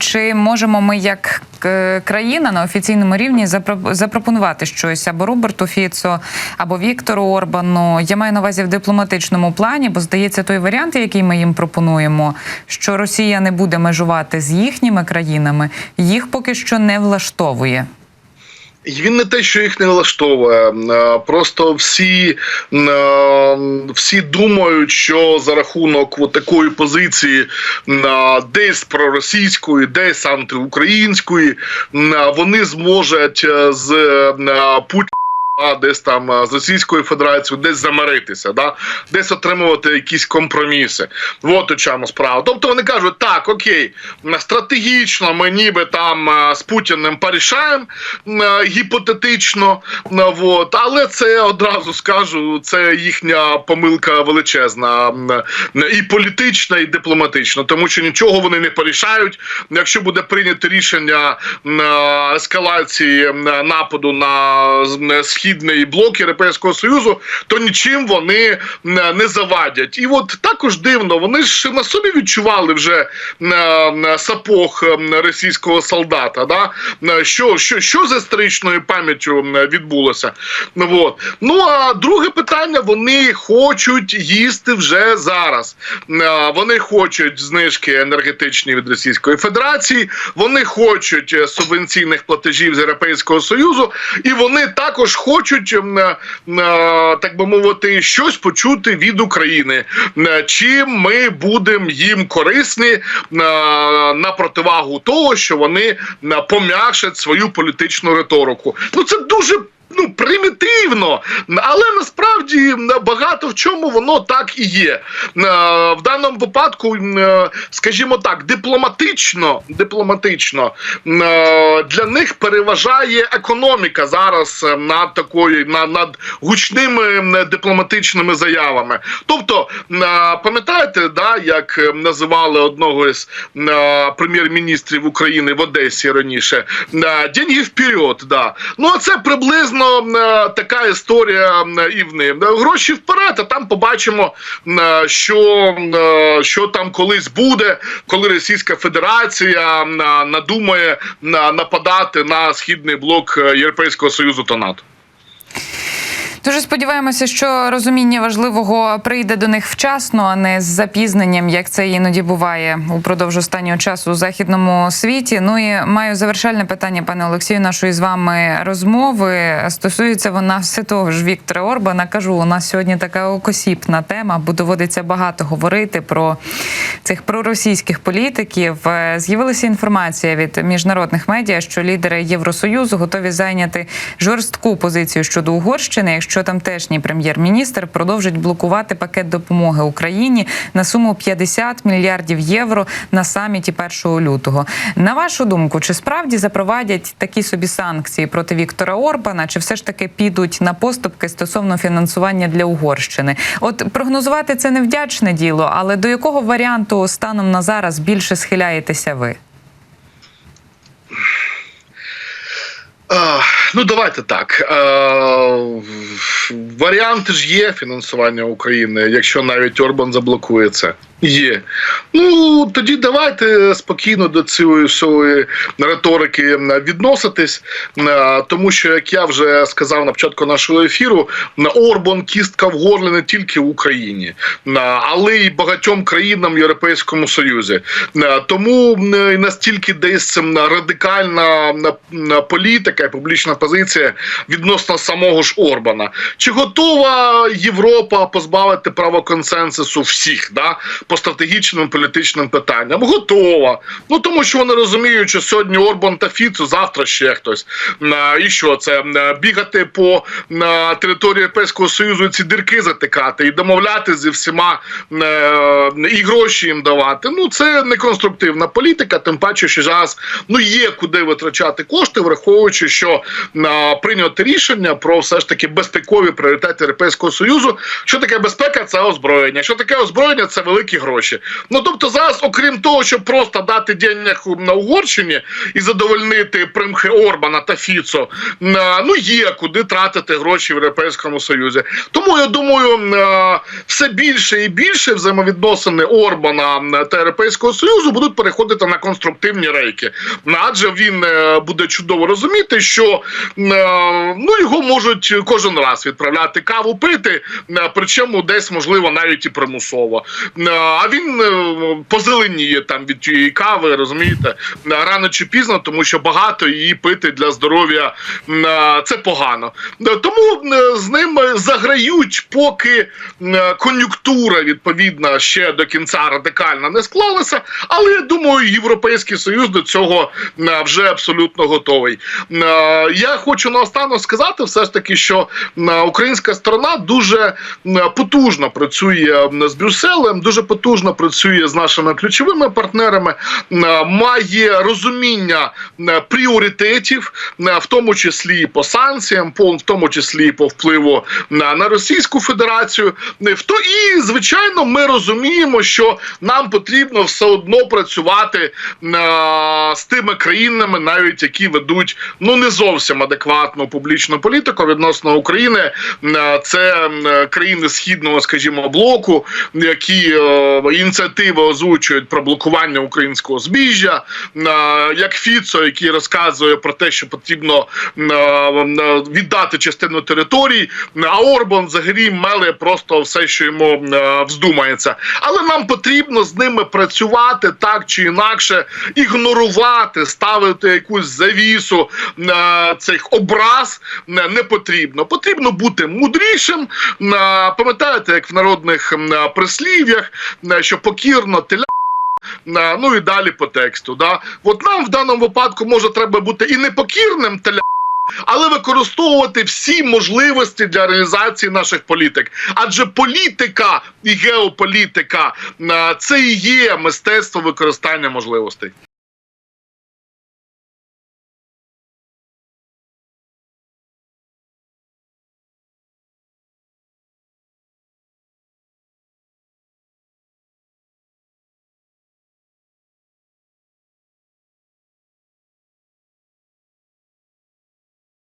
чи можемо ми як е, країна на офіційному рівні запро- запропонувати щось або Роберту Фіцо, або Віктору Орбану? Я маю на увазі в дипломатичному плані, бо здається, той варіант, який ми їм пропонуємо, що Росія не буде межувати з їхніми країнами, їх поки що не влаштовує. Він не те, що їх не влаштовує. е, Просто всі, е, всі думають, що за рахунок такої позиції е, десь проросійської, десь антиукраїнської, вони зможуть з Путіна десь там з Російською Федерацією, десь замиритися, да? десь отримувати якісь компроміси. От у чому справа. Тобто вони кажуть, так, окей, стратегічно ми ніби там з Путіним порішаємо гіпотетично, от, але це одразу скажу, це їхня помилка величезна і політична, і дипломатична, тому що нічого вони не порішають. Якщо буде прийнято рішення ескалації нападу на е, східний блок Європейського Союзу, то нічим вони е, не завадять. І от також дивно, вони ж на собі відчували вже е, сапог е, російського солдата. Да? Що, що, що з історичною пам'яттю відбулося? Ну, от. ну а друге питання: вони хочуть їсти вже зараз. Вони хочуть знижки енергетичні від Російської Федерації, вони хочуть субвенційних платежів з Європейського Союзу, і вони також хочуть, м, е, м, е, так би мовити, щось почути від України. Е, Чим ми будемо їм корисні е, на противагу того, що вони е, пом'якшать свою політичну риторику. Ну це дуже. Ну, примітивно, але насправді багато в чому воно так і є. Е, В даному випадку, е, скажімо так, дипломатично, дипломатично е, для них переважає економіка зараз над такою над, гучними дипломатичними заявами. Тобто, пам'ятаєте, да, як називали одного із прем'єр-міністрів України в Одесі раніше деньги вперед, да. Ну а це приблизно е, така історія і в них. Е, Гроші вперед, а там побачимо, е, що, е, що там колись буде, коли Російська Федерація надумає нападати на східний блок Європейського Союзу та НАТО. Дуже сподіваємося, що розуміння важливого прийде до них вчасно, а не з запізненням, як це іноді буває упродовж останнього часу у західному світі. Ну і маю завершальне питання, пане Олексію, нашої з вами розмови. Стосується вона все того ж Віктора Орбана. Кажу, у нас сьогодні така окосіпна тема, бо доводиться багато говорити про цих проросійських політиків. Е, З'явилася інформація від міжнародних медіа, що лідери Євросоюзу готові зайняти жорстку позицію щодо Угорщини, якщо тамтешній прем'єр-міністр продовжить блокувати пакет допомоги Україні на суму 50 мільярдів євро на саміті 1 лютого. На вашу думку, чи справді запровадять такі собі санкції проти Віктора Орбана, чи все ж таки підуть на поступки стосовно фінансування для Угорщини? От прогнозувати це невдячне діло, але до якого варіанту станом на зараз більше схиляєтеся ви? Ну, давайте так. Варіанти ж є фінансування України, якщо навіть Орбан заблокує це. Є. Ну тоді давайте спокійно до цієї всієї риторики відноситись, е, тому що, як я вже сказав на початку нашого ефіру, Орбан кістка в горлі не тільки в Україні, е, але й багатьом країнам Європейському Союзі. Е, Тому настільки десь радикальна політика і публічна позиція відносно самого ж Орбана. Чи готова Європа позбавити права консенсусу всіх? Да? по стратегічним політичним питанням. Готова. Ну тому що вони розуміють, що сьогодні Орбан та Фіцу, завтра ще хтось. І що це бігати по території Європейського Союзу і ці дірки затикати і домовляти зі всіма е, і гроші їм давати. Ну це не конструктивна політика, тим паче, що зараз ну є куди витрачати кошти, враховуючи, що прийнято рішення про все ж таки безпекові ключовий пріоритет Європейського союзу. Що таке безпека? Це озброєння. Що таке озброєння? Це великі гроші. Ну тобто, зараз, окрім того, щоб просто дати денег на Угорщині і задовольнити примхи Орбана та Фіцо, ну є куди тратити гроші в Європейському Союзі. Тому я думаю, все більше і більше взаємовідносини Орбана та Європейського Союзу будуть переходити на конструктивні рейки. Адже він е, буде чудово розуміти, що ну його можуть кожен раз відправляти каву пити, е, причому десь можливо навіть і примусово. Е, А він е, позеленіє там від тієї кави, розумієте, рано чи пізно, тому що багато її пити для здоров'я це погано. Тому з ним заграють, поки кон'юнктура відповідна ще до кінця радикально не склалася. Але я думаю, Європейський Союз до цього вже абсолютно готовий. Я хочу наостанок сказати, все ж таки, що е, українська сторона дуже потужно працює з Брюсселем, дуже потужно працює з нашими ключовими партнерами, має розуміння пріоритетів, в тому числі і по санкціям, в тому числі і по впливу на, Російську Федерацію. В то і звичайно, ми розуміємо, що нам потрібно все одно працювати з тими країнами, навіть які ведуть ну не зовсім адекватну публічну політику відносно України. Е, Це країни східного, скажімо, блоку, які е, ініціативи озвучують про блокування українського збіжжя, е, як Фіцо, який розказує про те, що потрібно віддати частину територій, а Орбан взагалі меле просто все, що йому вздумається. Але нам потрібно з ними працювати так чи інакше, ігнорувати, ставити якусь завісу цих образ не потрібно. Потрібно бути мудрішим. Пам'ятаєте, як в народних прислів'ях, що покірно теля. Ну і далі по тексту. Да? От нам в даному випадку може треба бути і непокірним теля. Але використовувати всі можливості для реалізації наших політик, адже політика і геополітика це і є мистецтво використання можливостей.